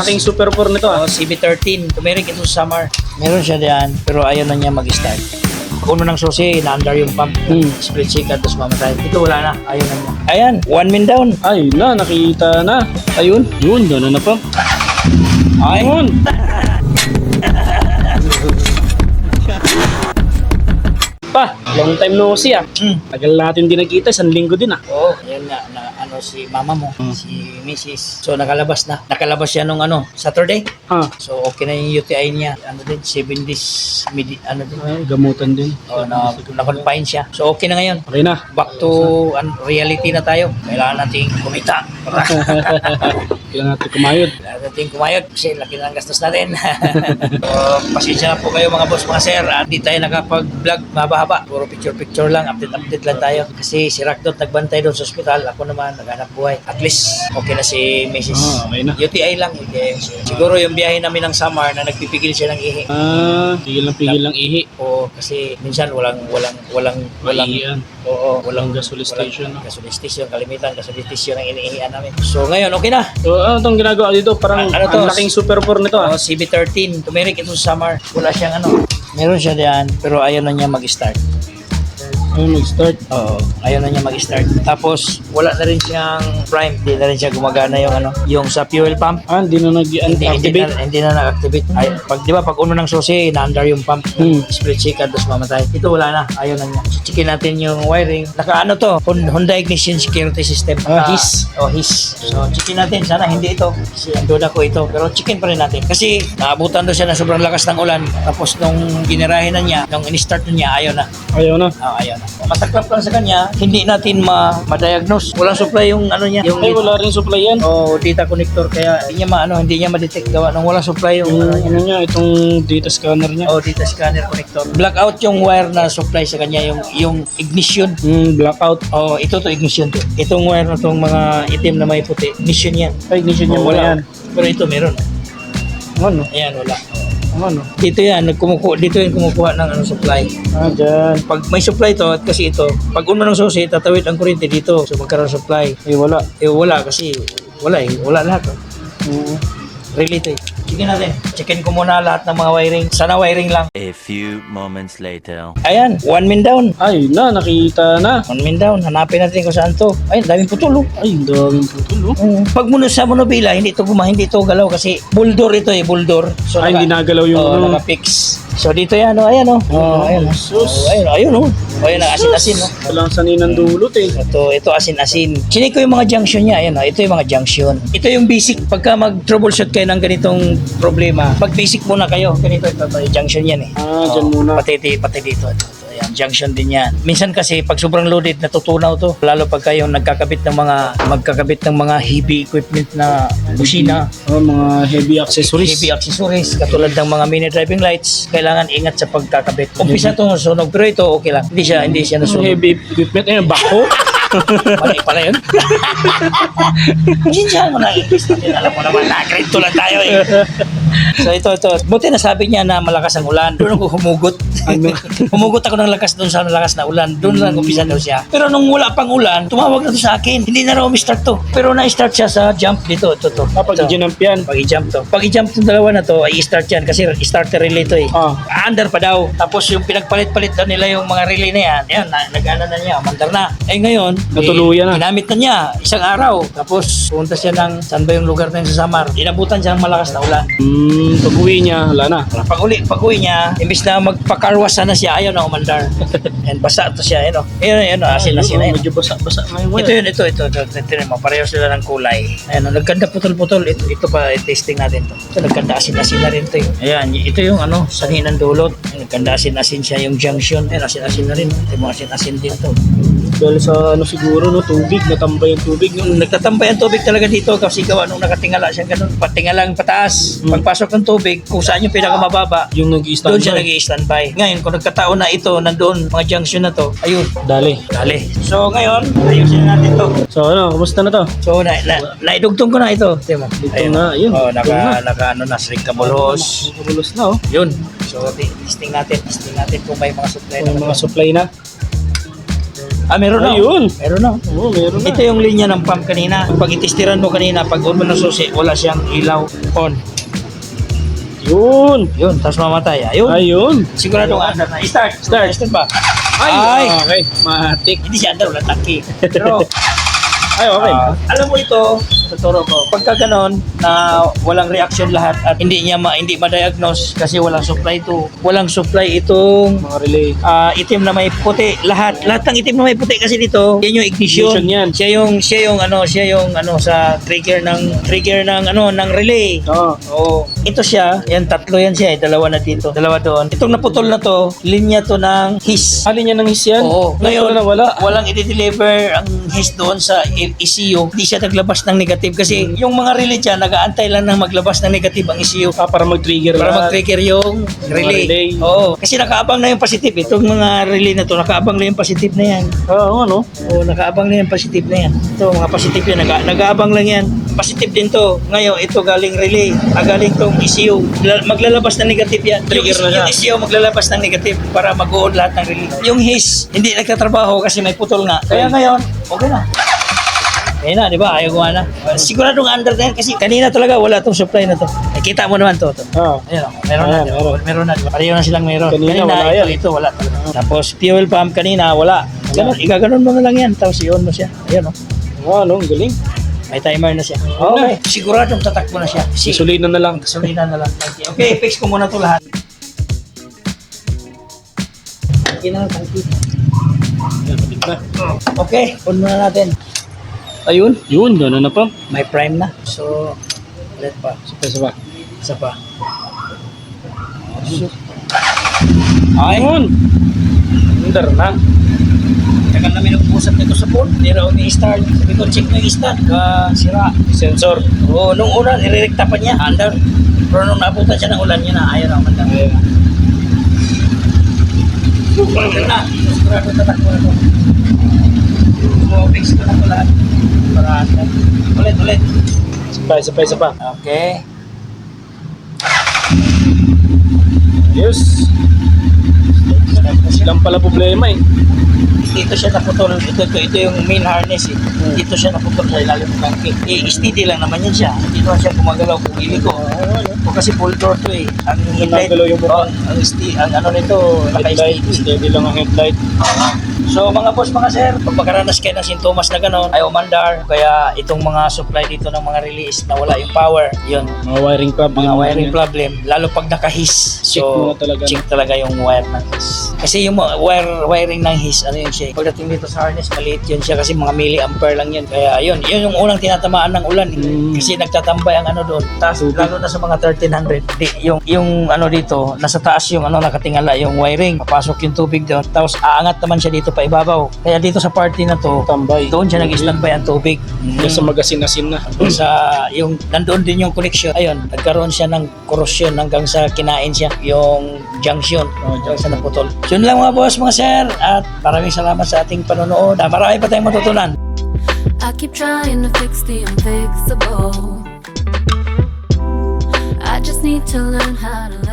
laking super 4 nito ah. Oh, CB13. Tumeric ito sa summer. Meron siya diyan, pero ayaw na niya mag-start. Puno ng susi, na-under yung pump. Hmm. Split shake tapos mamatay. Ito wala na, ayaw na niya. Ayan, one min down. Ay na, nakita na. Ayun. Yun, gano'n na pa. Ay, Ayun. Pa, long time no see ah. Mm. Tagal natin din nakita, isang linggo din ah. Oo, ayan nga, na, ano si mama mo, Hmm. si Mrs. So nakalabas na. Nakalabas siya nung ano, Saturday. Ah, So okay na yung UTI niya. Ano din, 7 days, midi, ano din. ay, gamutan din. Oh, na, na-confine siya. So okay na ngayon. Okay na. Back to an, reality na tayo. Kailangan nating kumita. Kailangan natin kumayod. Kailangan natin kumayod kasi laki na ang gastos natin. so, pasensya na po kayo mga boss, mga sir. Hindi tayo nakapag-vlog mahaba-haba. Puro picture-picture lang. Update-update lang tayo. Kasi si Rakdot nagbantay doon sa ospital. Ako naman naghanap buhay. At least okay na si Mrs. Ah, okay na. UTI lang. UTI. So, siguro yung biyahe namin ng summer na nagpipigil siya ng ihi. Ah, pigil lang pigil lang ihi. O kasi minsan walang walang walang walang Maiian. Oo, Walang gasoline station. no? Gasoline station, kalimitan gasoline station ang iniihian namin. So ngayon, okay na. So, ano itong ginagawa dito? Parang Ano to? ang laking super 4 nito ah. Oh, CB13, tumeric ito sa summer. Wala siyang ano. Meron siya diyan, pero ayaw na niya mag-start. Ayun, mag-start. Oo, ayaw na niya mag-start. Tapos, wala na rin siyang prime. Hindi na rin siya gumagana yung ano, yung sa fuel pump. Ah, hindi na Hindi, hindi, nag-activate. na, hindi na nag-activate. Ay, pag, di ba, pag uno ng susi, na-under yung pump. Hmm. Split shake tapos mamatay. Ito wala na. Ayaw na niya. So, checkin natin yung wiring. Naka ano to? Hon- Honda Ignition Security System. Ah, his. Oh, his. So, checkin natin. Sana hindi ito. Kasi ang duda ko ito. Pero checkin pa rin natin. Kasi naabutan doon siya na sobrang lakas ng ulan. Tapos nung ginirahin na niya, nung in-start na niya, ayaw na. Ayaw na. Ah, ayaw na. Mataklap lang sa kanya, hindi natin ma ma-diagnose. Walang supply yung ano niya. Yung Ay, wala rin supply yan. Oh, data connector kaya hindi niya maano, hindi niya ma-detect gawa nung walang supply yung Yung ano niya. ano niya, itong data scanner niya. Oh, data scanner connector. Blackout yung wire na supply sa kanya yung yung ignition. Hmm, blackout. Oh, ito to ignition to. Itong wire na tong mga itim na may puti, ignition yan. Ay, ignition niya wala yan. Pero ito meron. Ano? Ayan, wala. Ano? Dito yan, nagkumukuha, dito yung kumukuha ng ano, supply. Ah, dyan. Pag may supply to, at kasi ito, pag uno ng susi, tatawid ang kuryente dito. So magkaroon ng supply. Ay, wala. Eh wala kasi, wala eh, wala lahat. Oh. Oo. Really to. Checkin natin. Checkin ko muna lahat ng mga wiring. Sana wiring lang. A few moments later. Ayan, one min down. Ay, na, nakita na. One min down. Hanapin natin kung saan to. Ayun, daming putol oh. Ay, ang daming putol, oh. Mm. Pag muna sa monobila, hindi ito guma, hindi ito galaw kasi buldor ito eh, buldor. So, Ay, hindi nagalaw yung oh, ano. naka-fix. So dito yan, oh, ayan oh. Oh, ayan oh. sus. Oh, ayun, ayun oh. Oh, ayun, asin-asin oh. Walang sanay ng dulot eh. Ito, ito asin-asin. Chinik ko yung mga junction niya. Ayan, oh, ito yung mga junction. Ito yung basic. Pagka mag-troubleshoot kayo ng ganitong problema, mag-basic muna kayo. Ganito, ito, ito, yung junction yan eh. Ah, dyan muna. Pati, pati, pati dito. Ito, ito, ayan, junction din yan. Minsan kasi, pag sobrang loaded, natutunaw to. Lalo pag kayo nagkakabit ng mga, magkakabit ng mga heavy equipment na busina, Oh, mga heavy accessories. heavy accessories katulad ng mga mini driving lights kailangan ingat sa pagkakabit umpisa itong sunog pero ito okay lang hindi siya hindi siya nasunog heavy equipment, ayun, bako. Mali pala yun. Sinsyahan mo na English natin. Alam mo naman, lang tayo eh. So ito, ito. Buti na sabi niya na malakas ang ulan. Doon ako humugot. Ano? humugot ako ng lakas doon sa lakas na ulan. Doon lang umpisa daw siya. Pero nung wala pang ulan, tumawag na to sa akin. Hindi na raw umistart to. Pero na-start siya sa jump dito. Ito, to. Kapag Ito. ginamp yan. Pag i-jump to. Pag i-jump tong dalawa na to, ay i-start yan kasi starter relay to eh. Ah. Under pa daw. Tapos yung pinagpalit-palit daw nila yung mga relay na yan. Yan, na, nag-ano na niya, mandar na. Eh ngayon, Natuluyan na. eh, ginamit na niya isang araw. Tapos pumunta siya ng, saan ba yung lugar na yun sa Samar? Inabutan siya ng malakas na ulan. Hmm, pag uwi niya, wala na. Pag uli, pag uwi niya, imbis na magpakarwas sana siya, ayaw na umandar. And basa to siya, yun o. Ayun, ayun, asin na siya. Ayun, Medyo basa-basa na yung Ito yun, ito, ito, ito, ito, ito, ito, pareho sila ng kulay. Ayan, oh, nagkanda putol-putol. Ito, ito pa, testing natin to. Ito, nagkanda asin-asin na rin to. Ayan, ito yung ano, sanhi ng dulot. Nagkanda asin-asin siya yung junction. Ayan, asin-asin na rin. Ito yung asin-asin din to. Dahil sa ano siguro, no, tubig, natambay yung tubig. No? Yung nagtatambay ang tubig talaga dito kasi gawa nung nakatingala siya ganun. Patingalang pataas. Hmm. Pagpasok ng tubig, kung saan yung pinakamababa, Yung nag-i-stand doon siya nag standby Ngayon, kung nagkataon na ito, nandoon, mga junction na to, ayun, Dali. dali. So, ngayon, ayusin na natin to. So ano, kumusta na to? So, na, na, naidugtong ko na ito. Mo. Ito na, ayun. Oh, naka, na. naka, ano na, string kabulos. Nakabulos na, oh. Yun. So, ti- testing natin. Testing natin kung may mga supply na. Mga supply na. Ah, meron na. Ayun. Meron na. Oo, meron na. Ito yung linya ng pump kanina. Pag itestiran mo kanina, pag on mo ng susi, wala siyang ilaw on. Yun. Yun, tapos mamatay. Ayun. Ayun. Sigurado na. Start. Start. Start ba? Ay, Ay. okay. Matik. Hindi siya andar, wala taki. Pero, Ay, okay. ah, alam mo ito, tuturo ko. Pagka ganon, na walang reaction lahat at hindi niya ma, hindi ma-diagnose kasi walang supply to. Walang supply itong mga relay. ah, itim na may puti lahat lahat ng itim na may puti kasi dito yan yung ignition, Ignition yan. siya yung siya yung ano siya yung ano sa trigger ng trigger ng ano ng relay Oo. Oo. Ito siya, yan tatlo yan siya, eh, dalawa na dito, dalawa doon. Itong naputol na to, linya to ng his. Alin niya ng his yan? Oo. Ngayon, na wala. walang i-deliver ang his doon sa ECU. Hindi siya naglabas ng negative kasi yung mga relay dyan, nag-aantay lang ng maglabas ng negative ang ECU Ah, para mag-trigger para lahat. mag-trigger yung relay. relay. Oo. Kasi nakaabang na yung positive. Itong mga relay na to, nakaabang na yung positive na yan. Oo, ano? Oo, nakaabang na yung positive na yan. Ito, mga positive yan. Nag nag-aabang lang yan. Positive din to. Ngayon, ito galing relay. Ah, galing tong ECU. La- maglalabas ng negative yan. Yung, Trigger na siya. yung ECU maglalabas ng negative para mag-on lahat ng relay. Yung his, hindi nagtatrabaho kasi may putol nga. Kaya ngayon, okay na. Ayun na, di ba? Ayaw gumana. Siguradong under na yan kasi kanina talaga wala tong supply na to. Nakita mo naman to. to. Ah. Ayun, oh, meron na, Ayan, di ba? meron. meron na, di ba? Pareho na silang meron. Kanina, wala ito, yan. ito, wala talaga. Tapos fuel pump kanina, wala. Ganun, igaganon mo na lang yan, tapos i-on mo siya. Ayun, oh. Oo, ano? Ang galing. May timer na siya. Okay. Siguradong tatakbo na siya. Si, Susulinan na lang. Kasulinan na lang. Okay, okay fix ko muna to lahat. Okay na lang, tangki. Yan, patik na. Okay, on muna natin. Ayun. Yun, gano'n na pa. May prime na. So, ulit pa. Isa pa. Isa pa. Ay, Ayun. Under na. tagal namin nag-usap nito sa phone. Hindi raw ni-start. Sabi ko, check mo yung start. Ah, sira. Sensor. Oo, nung una, nirerekta pa niya. Under. Pero nung napunta siya ng ulan niya na, ayaw naman na. Ayun. Sigurado na. Sigurado tatakbo na to. Fix ko na lahat. Para ulit, ulit. Isa pa, isa pa, isa pa. Okay. Yes. Silang pala problema eh. Dito siya naputol. Ito, ito, ito yung main harness eh. Dito siya naputol sa ilalim ng tangke. Eh, steady lang naman yan siya. Hindi naman siya gumagalaw kung hili ko. O kasi full door to eh. Ang headlight, yung oh, ang, sti- ang ano nito, Headlight. naka-steady. Steady lang ang headlight. So mga boss, mga sir, pag magkaranas kayo ng sintomas na gano'n, ay umandar. Kaya itong mga supply dito ng mga release na wala yung power, yun, Mga wiring problem. mga wiring problem, lalo pag nakahis. Check So, talaga. check talaga yung wire ng his. Kasi yung wire, wiring ng his, ano yun siya, pagdating dito sa harness, maliit yun siya kasi mga milliampere lang yun. Kaya yun, yun yung unang tinatamaan ng ulan. eh. Mm. Kasi nagtatambay ang ano doon. Tapos lalo na sa mga 1300, di, yung, yung ano dito, nasa taas yung ano nakatingala, yung wiring, papasok yung tubig doon. Tapos aangat naman siya dito pa ibabaw. Kaya dito sa party na to, Tambay. doon siya nag-standby ang tubig. Yung sa magasin-asin na. sa yung nandoon din yung connection ayun nagkaroon siya ng corrosion hanggang sa kinain siya yung junction Oh, hanggang sa naputol so yun lang mga boss mga sir at maraming salamat sa ating panonood Ah, marami pa tayong matutunan I keep trying to fix the unfixable. Need to learn how to